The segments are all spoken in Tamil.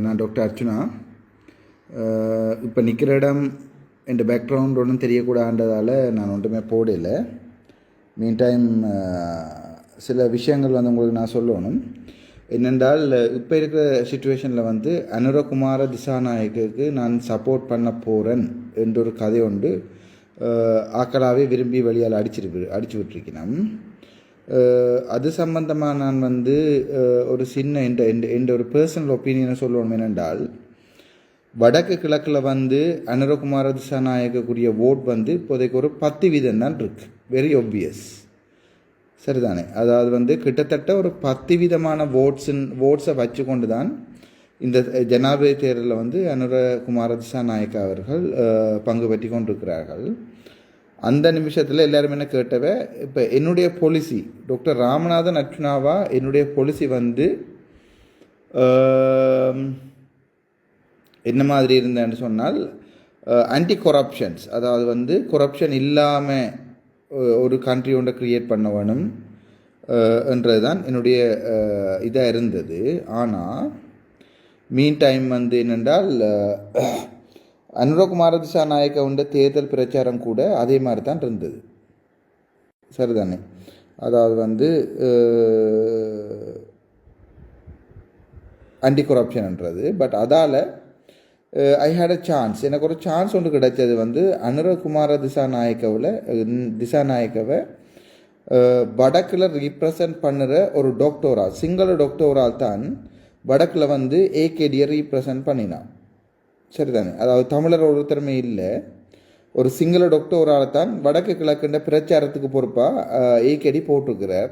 நான் டாக்டர் அர்ச்சுனா. இப்போ நிற்கிற இடம் என் பேக்ரவுண்ட் ஒன்றும் தெரியக்கூடாதுன்றதால நான் ஒன்றுமே போடல. மீன் டைம் சில விஷயங்கள் வந்து உங்களுக்கு நான் சொல்லணும். என்னென்றால் இப்போ இருக்கிற சுச்சுவேஷனில் வந்து அனுரகுமார திசாநாயகருக்கு நான் சப்போர்ட் பண்ண போகிறேன் என்ற ஒரு கதை உண்டு. அஹ், ஆக்களாவே விரும்பி வழியால் அடிச்சிருக்கு அடிச்சு விட்டுருக்கிறேன். அது சம்பந்தமாக நான் வந்து ஒரு சின்ன என்ற என்ற- என்ற ஒரு பர்சனல் ஒப்பீனியனை சொல்லணும் என்னென்றால் வடக்கு கிழக்கில் வந்து அனுரகுமார திசாநாயகக்குரிய ஓட் வந்து இப்போதைக்கு ஒரு பத்து வீதம் தான் இருக்கு. வெரி ஒப்வியஸ் சரிதானே? அதாவது வந்து கிட்டத்தட்ட ஒரு பத்து விதமான ஓட்ஸின் ஓட்ஸை வச்சு கொண்டு தான் இந்த ஜனாதிபதி தேர்தலில் வந்து அனுரகுமார திசாநாயக்கா அவர்கள் பங்கு பற்றி கொண்டிருக்கிறார்கள். அந்த நிமிஷத்தில் எல்லாரும் என்ன கேட்டவ இப்போ என்னுடைய பாலிசி டாக்டர் ராமநாதன் அர்ச்சுனாவா என்னுடைய பொலிசி வந்து என்ன மாதிரி இருந்தேன்னு சொன்னால் ஆன்டி கொரப்ஷன்ஸ் அதாவது வந்து கொரப்ஷன் இல்லாமல் ஒரு கண்ட்ரி ஒன்றை க்ரியேட் பண்ண வேணும் என்றது தான் என்னுடைய இதாக இருந்தது. ஆனால் மீன் டைம் வந்து என்னென்றால் அஹ், அனுரகுமார நாயக்கவுண்ட தேர்தல் பிரச்சாரம் கூட அதே மாதிரி தான் இருந்தது. சரிதானே? அதாவது வந்து ஆன்டி கொரப்ஷன்ன்றது பட் அதால் ஐ ஹேட் அ சான்ஸ் எனக்கு ஒரு சான்ஸ் ஒன்று கிடைச்சது வந்து அனுரகுமார திசாநாயக்கவில் திசாநாயக்கவை வடக்கில் ரீப்ரசன்ட் பண்ணுற ஒரு டாக்டோரால் சிங்கள டாக்டோரால் தான் வடக்கில் வந்து ஏகேடியை ரீப்ரசன்ட் பண்ணினான். சரிதானே? அதாவது தமிழர் ஒருத்தருமே இல்லை. ஒரு சிங்கள டாக்டோரால் தான் வடக்கு கிழக்குன்ற பிரச்சாரத்துக்கு பொறுப்பாக ஏகேடி போட்டிருக்கிறார்.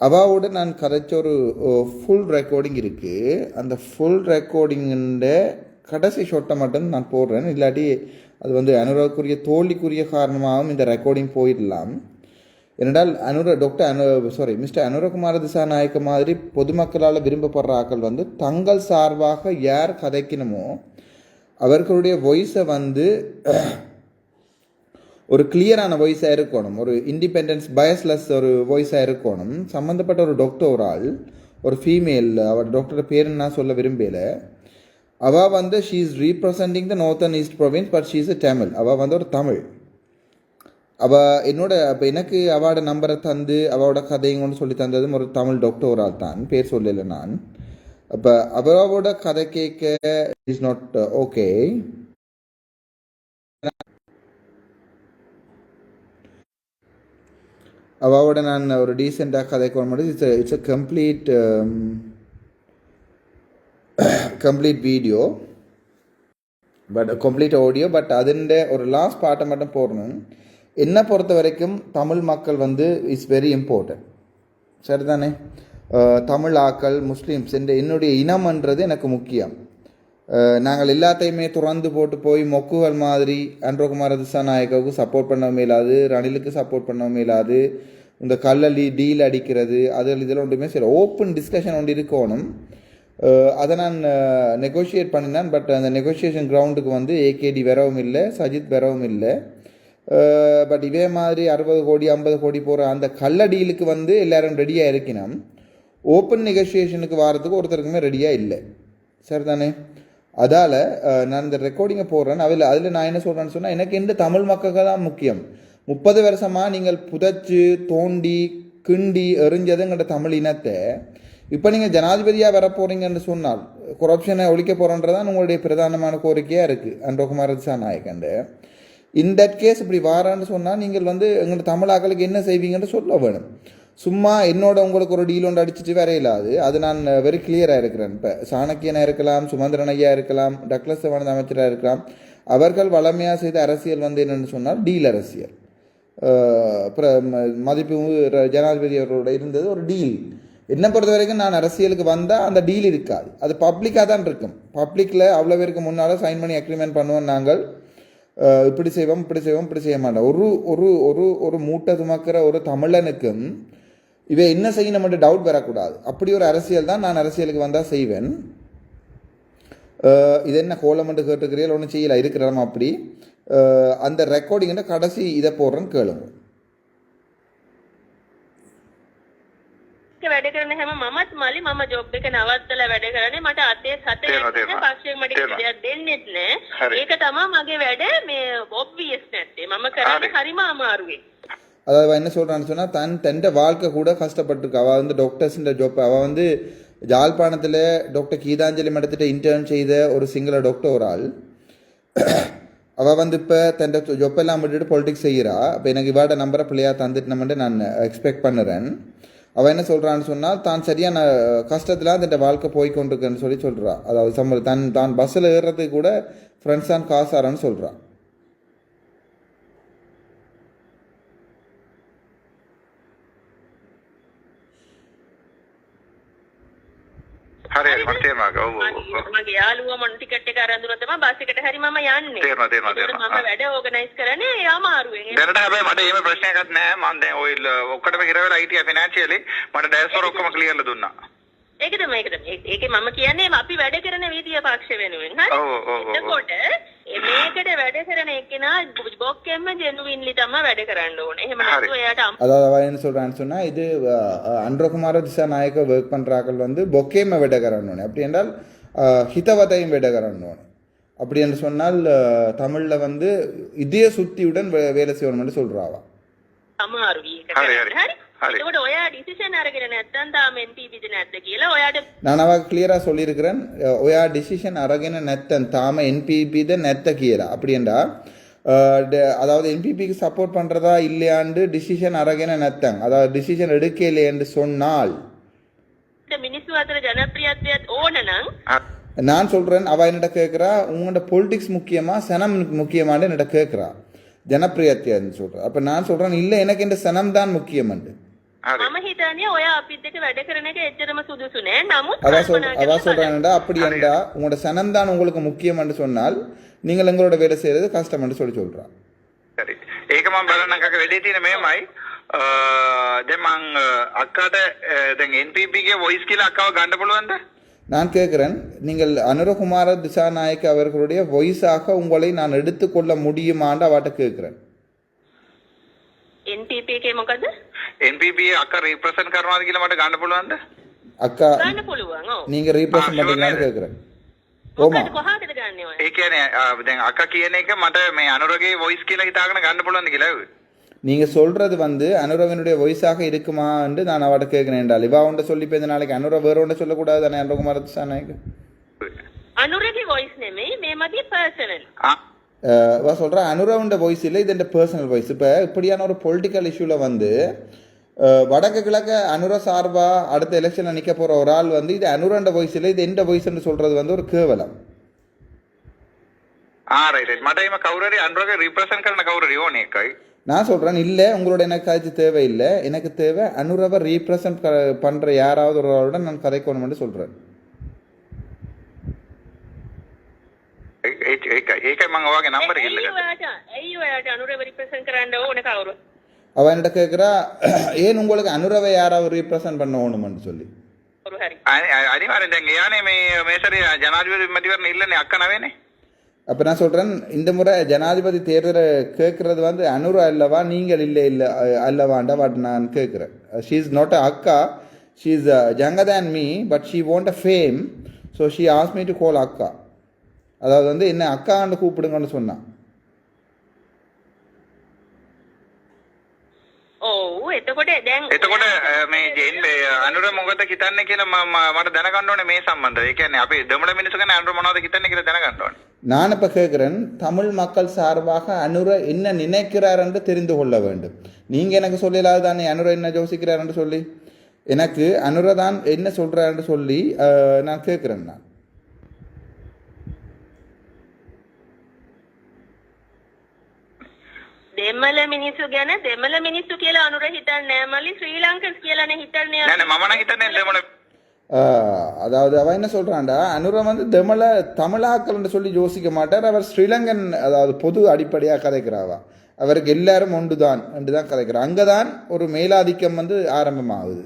அவாவோட நான் கதைச்ச ஒரு ஃபுல் ரெக்கார்டிங் இருக்குது அந்த ஃபுல் ரெக்கார்டிங்கின்ற கடைசி ஷொட்டை மட்டும் நான் போடுறேன். இல்லாட்டி அது வந்து அனுராக்குரிய தோல்விக்குரிய காரணமாகவும் இந்த ரெக்கார்டிங் போயிடலாம். ஏனென்றால் Anura doctor Anu sorry mister Anurakumara Dissanayake மாதிரி பொதுமக்களால் விரும்பப்படுற ஆக்கள் வந்து தங்கள் சார்பாக யார் கதைக்கணுமோ அவர்களுடைய வாய்ஸை வந்து ஒரு கிளியரான வாய்ஸாக இருக்கணும் ஒரு இண்டிபெண்டன்ஸ் பயஸ்லெஸ் ஒரு வாய்ஸாக இருக்கணும் சம்மந்தப்பட்ட ஒரு டாக்டர் ஒரு ஆள் ஒரு ஃபீமேல் அவர் டாக்டரோட பேர் நான் சொல்ல விரும்பலை அவள் வந்து she is representing the northern east province but she is a Tamil அவள் வந்து ஒரு தமிழ் அவள் என்னோட அப்போ எனக்கு அவளோட நம்பரை தந்து அவளோட கதையும் கொண்டு சொல்லி தந்ததும் ஒரு தமிழ் டாக்டர் ஒரு ஆள் தான் பேர் சொல்லலை நான் அப்போ அவரோட கதை கேட்க இஸ் நாட் ஓகே அவாவோட நான் ஒரு டீசெண்டாக கதை வர முடியாது. It's it's a complete complete video but complete audio but அதுண்ட ஒரு லாஸ்ட் பாட்டை மட்டும் போடணும். என்னை பொறுத்த வரைக்கும் தமிழ் மக்கள் வந்து இட்ஸ் வெரி இம்பார்ட்டன்ட் சரிதானே? தமிழாக்கள் தமிழ் ஆக்கள் முஸ்லீம்ஸ் என்ற என்னுடைய இனம்ன்றது எனக்கு முக்கியம். நாங்கள் எல்லாத்தையுமே துறந்து போட்டு போய் மொக்குகள் மாதிரி அன்றகுமார திசாநாயக்காவுக்கு சப்போர்ட் பண்ணவும் இயலாது ரணிலுக்கு சப்போர்ட் பண்ணவும் இயலாது இந்த கல்லலி டீல் அடிக்கிறது அது இதெல்லாம் ஒன்றுமே சரி ஓப்பன் டிஸ்கஷன் ஒன்று இருக்கணும். அதை நான் நெகோஷியேட் பண்ணினேன். பட் அந்த நெகோஷியேஷன் கிரவுண்டுக்கு வந்து ஏகேடி வரவும் இல்லை சஜித் வரவும் இல்லை. பட் இதே மாதிரி அறுபது கோடி ஐம்பது கோடி போகிற அந்த கல்லடியிலுக்கு டீலுக்கு வந்து எல்லாரும் ரெடியாக இருக்கினோம் ஓப்பன் நெகோசியேஷனுக்கு வாரத்துக்கு ஒருத்தருக்குமே ரெடியாக இல்லை. சரிதானே? அதால் நான் இந்த ரெக்கார்டிங்கை போடுறேன். அதில் அதில் நான் என்ன சொல்கிறேன்னு சொன்னால் எனக்கு எந்த தமிழ் மக்களுக்கு தான் முக்கியம். முப்பது வருஷமாக நீங்கள் புதைச்சு தோண்டி கிண்டி எறிஞ்சதுங்கிற தமிழ் இனத்தை இப்போ நீங்கள் ஜனாதிபதியாக வர போகிறீங்கன்னு சொன்னால் கொரப்ஷனை ஒழிக்க போகிறோன்றதான் உங்களுடைய பிரதானமான கோரிக்கையாக இருக்குது அன்றகுமார நாயக்கண்டு இன் தட் கேஸ் இப்படி வாரான்னு சொன்னால் நீங்கள் வந்து எங்களோட தமிழாக்களுக்கு என்ன செய்வீங்கன்னு சொல்ல வேணும். சும்மா என்னோட உங்களுக்கு ஒரு டீல் ஒன்று அடிச்சிட்டு வேற இல்லாது அது. நான் வெரி கிளியராக இருக்கிறேன் இப்போ. சாணக்கியனாக இருக்கலாம் சுமந்திரன் ஐயா இருக்கலாம் டக்ளஸ் சிவானந்த அமைச்சராக இருக்கலாம். அவர்கள் வளமையாக செய்த அரசியல் வந்து என்னென்னு சொன்னால் டீல் அரசியல். அப்புறம் மதிப்பு ஜனாதிபதி அவர்களோட இருந்தது ஒரு டீல் என்னை பொறுத்த வரைக்கும் நான் அரசியலுக்கு வந்தால் அந்த டீல் இருக்காது. அது பப்ளிக்காக தான் இருக்கும். பப்ளிக்கில் அவ்வளோ பேருக்கு முன்னால் சைன் பண்ணி அக்ரிமெண்ட் பண்ணுவோம் நாங்கள். இப்படி செய்வோம் இப்படி செய்வோம் இப்படி செய்ய மாட்டோம். ஒரு ஒரு ஒரு ஒரு மூட்டை சுமக்கிற ஒரு தமிழனுக்கும் இவ என்ன செய்யணும் டவுட் வரக்கூடாது அப்படி ஒரு அரசியல் தான் நான் அரசியலுக்கு வந்தால் செய்வேன் அஹ் இது என்ன கோலமெண்ட் கேட்டுக்கிறீர்கள் ஒன்றும் செய்யலை இருக்கிறோம் அப்படி அஹ் அந்த ரெக்கார்டிங்கிட்ட கடைசி இதை போடுறேன்னு கேளுங்க වැඩ කරන හැම මමත් මලි මම ජොබ් එක නවත්තලා වැඩ කරන්නේ මට අතේ සතේ තේරෙනවා, නැහැ තේරෙනවා. පක්ෂයෙන් මට කිසි තේරෙනවා. දෙයක් දෙන්නෙත් නෑ හරි. ඒක තමයි මගේ වැඩ මේ ඔබ්වියස් නැත්තේ මම කරන්නේ හරි. හරිම අමාරුවෙන් அதாவது அவள் என்ன சொல்கிறான்னு சொன்னால் தன் தன் வாழ்க்கை கூட கஷ்டப்பட்டிருக்கா. அவள் வந்து டாக்டர்ஸ்ன்ற ஜாப் அவள் வந்து ஜாழ்ப்பாணத்தில் டாக்டர் கீதாஞ்சலி மடத்திட்ட இன்டர்ன் செய்த ஒரு சிங்கள டாக்டர் ஒரு ஆள். அவள் வந்து இப்போ தன் ஜொப்பெல்லாம் விட்டுட்டு பொலிட்டிக்ஸ் செய்கிறா. அப்போ எனக்கு இவாட நம்பரை பிள்ளையாக தந்துட்டோம்னு நான் எக்ஸ்பெக்ட் பண்ணுறேன். அவள் என்ன சொல்கிறான்னு சொன்னால் தான் சரியான கஷ்டத்தில் அந்த வாழ்க்கை போய் கொண்டிருக்குன்னு சொல்லி சொல்கிறா அதாவது சம்பளம் தன் தான் பஸ்ஸில் ஏறுறதுக்கு கூட ஃப்ரெண்ட்ஸ் தான் காசாரான்னு சொல்கிறான் හරි හරි මට තේරුණා. ඔව් ඔව්. මගේ යාළුවා මොන ටිකට් එක අරන් දුන්නා තමයි බස් එකට හරි මම යන්නේ. තේරෙනවා, තේරෙනවා, තේරෙනවා. මම වැඩ ඕගනයිස් කරන්නේ ඒ අමාරුවෙන්. දැනට හැබැයි මට එහෙම ප්‍රශ්නයක්වත් නැහැ. මම දැන් ඔය ඔක්කොටම හිර වෙලා හිටියා ෆිනෑන්ෂියලි මට ඩෑස්වර ඔක්කොම ක්ලියර්ලා දුන්නා. ඒකද මේකද ඒකේ මම කියන්නේ අපි වැඩ කරන විදිය පක්ෂ වෙනුවෙන්. හරි. එතකොට அதாவது சொல்றான்னு நாயக்க ஒர்க் பண்றாக்கள் வந்து பொக்கேம விட அப்படி என்றால் ஹிதவதையும் விட கரணும் அப்படி என்று சொன்னால் தமிழ்ல வந்து இதய சுத்தியுடன் வேலை செய்யணும் என்று சொல்றாவா ඒක හරි, කරන්න. හරි. හරි. එතකොට ඔයා ඩිසිෂන් අරගෙන නැත්නම් තාම NPPද නැද්ද කියලා ඔයාට நான் அவ கிளியராக சொல்லியிருக்கிறேன் அஹ், ஒயா டிசிஷன் அரகின நெத்தன் தாம என்பிபி தான் நெத்த கீரா அப்படின்றா அஹ், ட- அதாவது என்பிபிக்கு சப்போர்ட் பண்ணுறதா இல்லையாண்டு டிசிஷன் அரகின நெத்தங் அதாவது டிசிஷன் எடுக்கலையே என்று சொன்னால் මිනිස්සු අතර ජනප්‍රියත්වයක් ඕන නම් හරි. நான் சொல்கிறேன் அவள் என்னிட்ட கேட்குறா உங்களோட பொலிட்டிக்ஸ் முக்கியமா சனம் முக்கியமான்னு என்னிட்ட கேட்குறா ஜனப்பிரியத்தியான்னு சொல்கிறேன் அப்போ நான் சொல்கிறேன் இல்லை எனக்கு இந்த சனம் தான் முக்கியமண்டு හරி මම හිතන්නේ ඔයා අපිත් එක්ක වැඩ කරන එක එච්චරම සුදුසු නෑ. නමුත් அவ சொல் කල්පනා அவ කරලා බලන්න. சொல்கிறான்டா அப்படி என்றா உங்களோட சனம் தான் உங்களுக்கு முக்கியம்னு சொன்னால் நீங்கள் எங்களோட வேலை செய்கிறது கஷ்டம்னு சொல்லி சொல்கிறா හරි ඒක මම බලන්නම් කක වෙඩේ තියෙන මේමයි අ, දැන් මං අ, අක්කාට අ, දැන් NPP ගේ වොයිස් කියලා අක්කව ගන්න පුළුවන්ද நான் கேட்குறேன் நீங்கள் அனுரகுமார திசாநாயக் அவர்களுடைய வொய்ஸாக உங்களை நான் எடுத்துக்கொள்ள முடியுமான்னு அவாட்ட கேட்குறேன் NPP එකේ මොකද? NPP අක්ක රිප්‍රසන්ට් කරනවාද කියලා මට ගන්න පුළුවන්ද அக்கா ගන්න පුළුවන්. ඔව්. நீங்கள் ரீப்ரசன்ட் ஆ, sure பண்ணுறீங்களான்னு නේද? கேட்குறேன் ஓமா මොකද කොහාටද ගන්නෙ ඔය? ඒ කියන්නේ අ, දැන් අක්ක කියන එක මට මේ අනුරගේ වොයිස් කියලා හිතාගෙන ගන්න පුළුවන්ද කියලා ඇහුවේ. நீங்கள் சொல்கிறது வந்து அனுரவனுடைய வயசாக இருக்குமான்னு நான் அவட்ட கேட்குறேன் என்றால் இவா உண்ட சொல்லி போய் நாளைக்கு அனுர வேற ஒன்று சொல்லக்கூடாது தானே அனுரகுமார திசாநாயக் අනුරගේ වොයිස් නෙමෙයි මේ මගේ පර්සනල්. ஆ இவா சொல்கிறா அனுரவுண்ட வாய்ஸ் இல்லை இது என் பர்சனல் வாய்ஸ் இப்போ இப்படியான ஒரு பொலிட்டிக்கல் இஷ்யூவில் வந்து அஹ், வடக்கு கிழக்க அனுர சார்பா அடுத்த எலெக்ஷனில் நிற்க போகிற ஒரு ஆள் வந்து இது அனுரண்ட வாய்ஸ் இல்லை இது எந்த வாய்ஸ்ன்னு சொல்கிறது வந்து ஒரு கேவலம் ආ රයිට් රයිට් මට එහෙම කවුරු හරි අනුරගේ රිප්‍රසන්ට් කරන කවුරු හරි ඕනේ එකයි நான் சொல்கிறேன் இல்லை உங்களோட எனக்கு கதைச்சு தேவையில்லை. எனக்கு தேவை அனுரவை ரீப்ரசன்ட் க பண்ணுற யாராவது ஒருவரோட நான் கதைக்கணும்னு சொல்கிறேன் அவ என்னட கேக்குறா ஏன் உங்களுக்கு அனுரவை யாராவது ரீப்ரசன்ட் பண்ண வேணும்னு சொல்லி. అది మరి ఇంకా యానే మే మేసరి జనాధిపతి మధ్య ఇల్లనే அப்போ நான் சொல்கிறேன் இந்த முறை ஜனாதிபதி தேர்தலை கேட்குறது வந்து அனுர அல்லவா நீங்கள் இல்லை இல்லை அல்லவாண்டா பட் நான் கேட்குறேன். ஷீ இஸ் நாட் அ அக்கா she is younger than me but she want a fame so she as me to call அக்கா. அதாவது வந்து என்ன அக்கான்னு கூப்பிடுங்கன்னு சொன்னான். ඔව් එතකොට දැන් එතකොට අ, මේ ජෙන් මේ අනුර මොකද හිතන්නේ කියලා මම මම- මට දැනගන්න ඕනේ මේ සම්බන්ධව. ඒ කියන්නේ අපි දෙමළ මිනිස්සු ගැන අනුර මොනවද හිතන්නේ කියලා දැනගන්න ඕනේ. நான் இப்போ கேட்குறேன் தமிழ் மக்கள் சார்பாக அனுர என்ன நினைக்கிறார் என்று தெரிந்து கொள்ள வேண்டும் நீங்கள் எனக்கு சொல்லலாது தானே அனுர என்ன யோசிக்கிறார் என்று சொல்லி எனக்கு அனுர தான் என்ன சொல்கிறார் என்று சொல்லி அஹ், நான் கேட்குறேன் நான் දෙමළ මිනිස්සු ගැන දෙමළ මිනිස්සු කියලා අනුර හිතන්නේ නෑ මලි ශ්‍රී ලංකස් කියලානේ හිතන්නේ. නෑ නෑ මම නම් හිතන්නේ දෙමළ அஹ், அதாவது அவன் என்ன சொல்கிறான்டா அனுர வந்து தமிழ தமிழாக்கள்னு சொல்லி யோசிக்க மாட்டார் அவர் ஸ்ரீலங்கன் அதாவது பொது அடிப்படையாக கதைக்கிறாவா அவருக்கு எல்லாரும் ஒன்று தான் என்று தான் கதைக்கிறார் அங்கே தான் ஒரு மேலாதிக்கம் வந்து ஆரம்பமாகுது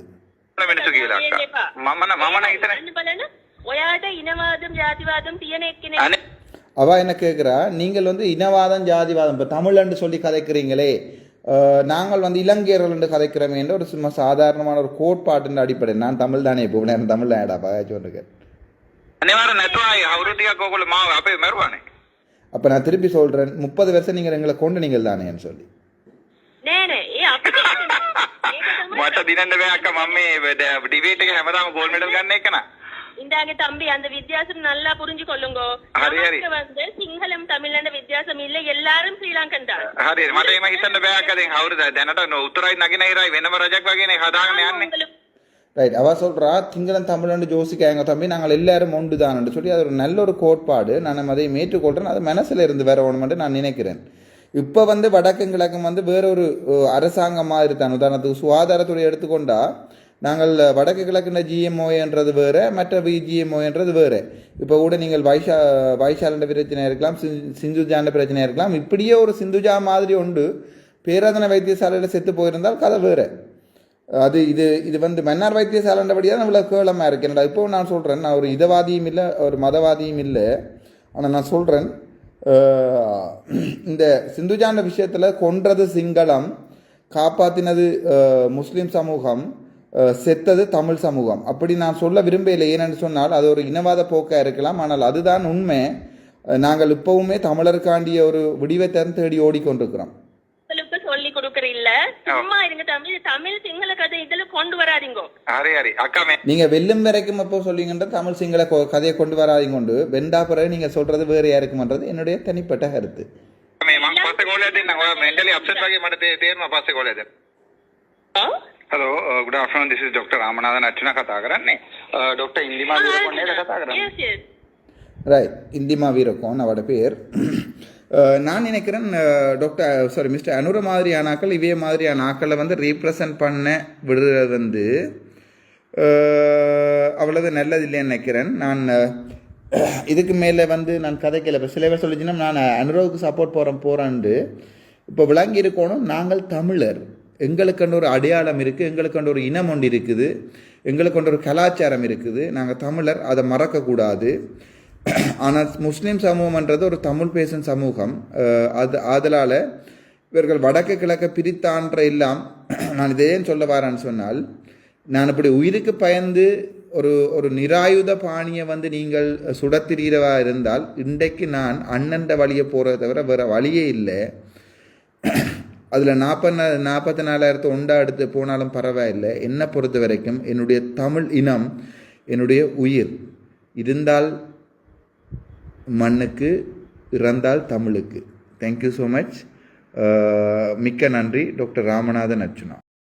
මිනිස්සු කියලා අක්කා. මම නම් මම නම් හිතන්නේ බලන්න බලන්න ඔයාට ඉනවාදම් ජාතිවාදම් තියෙන එක්කෙනෙක් අනේ அவ என்ன கேட்குறா நீங்கள் வந்து இனவாதம் ஜாதிவாதம் இப்போ தமிழ்ன்னு சொல்லி கதைக்கிறீங்களே அஹ், நாங்கள் வந்து இலங்கையர்கள் என்று கதைக்கிறோமே என்ற ஒரு சும்மா சாதாரணமான ஒரு கோட்பாட்டின் அடிப்படை நான் தமிழ் தானே இப்போ நான் தமிழ் ஏடா சொல்லிருக்கேன் අනිවාර්ය නැතුවයි අවුරුදු ටිකක් ඕගොල්ලෝ මාව අපේ මරුවානේ. அப்போ நான் திருப்பி சொல்கிறேன் முப்பது வருஷம் நீங்கள் எங்களை கொண்டு நீங்கள் தானேன்னு சொல்லி නෑ නෑ ඒ අපිට ඒක තමයි මට දිනන්න බෑ අක්කා මම මේ ඩිබේට් එක හැමදාම ගෝල්ඩ් මෙඩල් ගන්න එක නා. இந்தாங்க தம்பி அந்த வித்தியாசம் நல்லா புரிஞ்சு கொள்ளுங்க ஹரி, ஹரி. நமக்கு வந்து சிங்களம் தமிழ்ல வித்தியாசம் இல்ல எல்லாரும் ஸ்ரீலங்கன் தான் හරි මට එහෙම හිතන්න බෑ අක්කා දැන් අවුරුදු දැනට උතුරයි නගිනහිරයි වෙනම රජක් වගේනේ හදාගෙන යන්නේ. உங்களுக்கு ரைட் அவ சொல்றா திங்களன் தமிழண்டு ஜோசிக்காங்க தம்பி நாங்கள் எல்லாரும் ஒன்று தானு சொல்லி அது ஒரு நல்ல ஒரு கோட்பாடு நான் அதை ஏற்றுக்கொள்கிறேன் அது மனசில் இருந்து வேற ஒன்று நான் நினைக்கிறேன் இப்போ வந்து வடக்கும் கிழக்கும் வந்து வேற ஒரு அஹ், அரசாங்கம் மாதிரி தான் உதாரணத்துக்கு சுகாதாரத்துறை எடுத்துக்கொண்டா நாங்கள் வடக்கு கிழக்குன ஜிஎம்ஓன்றது வேறு மற்ற பிஜிஎம்ஓன்றது வேறு. இப்போ கூட நீங்கள் வைஷா வைஷாலண்ட பிரச்சனை இருக்கலாம் சிந்துஜாண்ட பிரச்சனை இருக்கலாம். இப்படியே ஒரு சிந்துஜா மாதிரி உண்டு. பேராதன வைத்தியசாலையில் செத்து போயிருந்தால் கதை வேறு. அது இது இது வந்து மன்னார் வைத்தியசாலைன்றபடியாக நம்மள கேவலமாக இருக்கு. என்னடா இப்போ நான் சொல்கிறேன் நான் ஒரு இதவாதியும் இல்லை ஒரு மதவாதியும் இல்லை. ஆனால் நான் சொல்கிறேன் இந்த சிந்துஜாண்ட விஷயத்தில் கொன்றது சிங்களம் காப்பாற்றினது முஸ்லீம் சமூகம் செத்தது தமிழ் சமூகம். அப்படி நான் சொல்ல விரும்பவில்லை. ஏனென்று சொன்னால் அது ஒரு இனவாத போக்காக இருக்கலாம். ஆனால் அதுதான் உண்மை. நாங்கள் இப்பவுமே தமிழருக்காண்டிய ஒரு விடிவை தரம் தேடி ஓடிக்கொண்டிருக்கிறோம். கொண்டு நீங்க வெல்லும் வரைக்கும் அப்போ சொல்லிங்கன்ற தமிழ் சிங்கள கதையை கொண்டு வராதீங்க கொண்டு வெண்டா நீங்க சொல்றது வேறையா இருக்கும்ன்றது என்னுடைய தனிப்பட்ட கருத்து. Mentally hello good afternoon this is doctor Ramanathan Archana કથા டாக்டர் இந்திமா ઇન્દિમા வீரக்கோன் கதா கரன் ரைட் இந்திமா வீரக்கோன் அவட பேர். Uh, நான் நினைக்கிறேன் டாக்டர் சாரி மிஸ்டர் அனுர மாதிரியான ஆக்கள் இவே மாதிரியான ஆக்களை வந்து ரீப்ரசன்ட் பண்ண விடுறது வந்து uh, அவ்வளவு நல்லது இல்லைன்னு நினைக்கிறேன். நான் uh, இதுக்கு மேலே வந்து நான் கதைக்கல இப்போ சில பேர் சொல்லிச்சுன்னா நான் அனுரவுக்கு சப்போர்ட் போகிறேன் போகிறேன்ட்டு இப்போ விளங்கி இருக்கணும் நாங்கள் தமிழர். எங்களுக்குன்ற ஒரு அடையாளம் இருக்குது எங்களுக்குன்ற ஒரு இனம் ஒன்று இருக்குது எங்களுக்கு ஒரு கலாச்சாரம் இருக்குது. நாங்கள் தமிழர் அதை மறக்கக்கூடாது. ஆனால் முஸ்லீம் சமூகம்ன்றது ஒரு தமிழ் பேசும் சமூகம். அது அதனால் இவர்கள் வடக்கு கிழக்க பிரித்தான்ற எல்லாம் நான் இதே சொல்ல வரேன்னு சொன்னால் நான் இப்படி உயிருக்கு பயந்து ஒரு ஒரு நிராயுத பாணியை வந்து நீங்கள் சுடத்திரீரவா இருந்தால் இன்றைக்கு நான் அண்ணன்ற வழியை போகிறத தவிர வேறு வழியே இல்லை. அதில் நாற்பது நாற்பத்தி நாலாயிரத்து ஒண்டா எடுத்து போனாலும் பரவாயில்லை. என்னை பொறுத்த வரைக்கும் என்னுடைய தமிழ் இனம் என்னுடைய உயிர் இருந்தால் மண்ணுக்கு இறந்தால் தமிழுக்கு. தேங்க்யூ ஸோ மச் மிக்க நன்றி டாக்டர் ராமநாதன் அர்ச்சுனா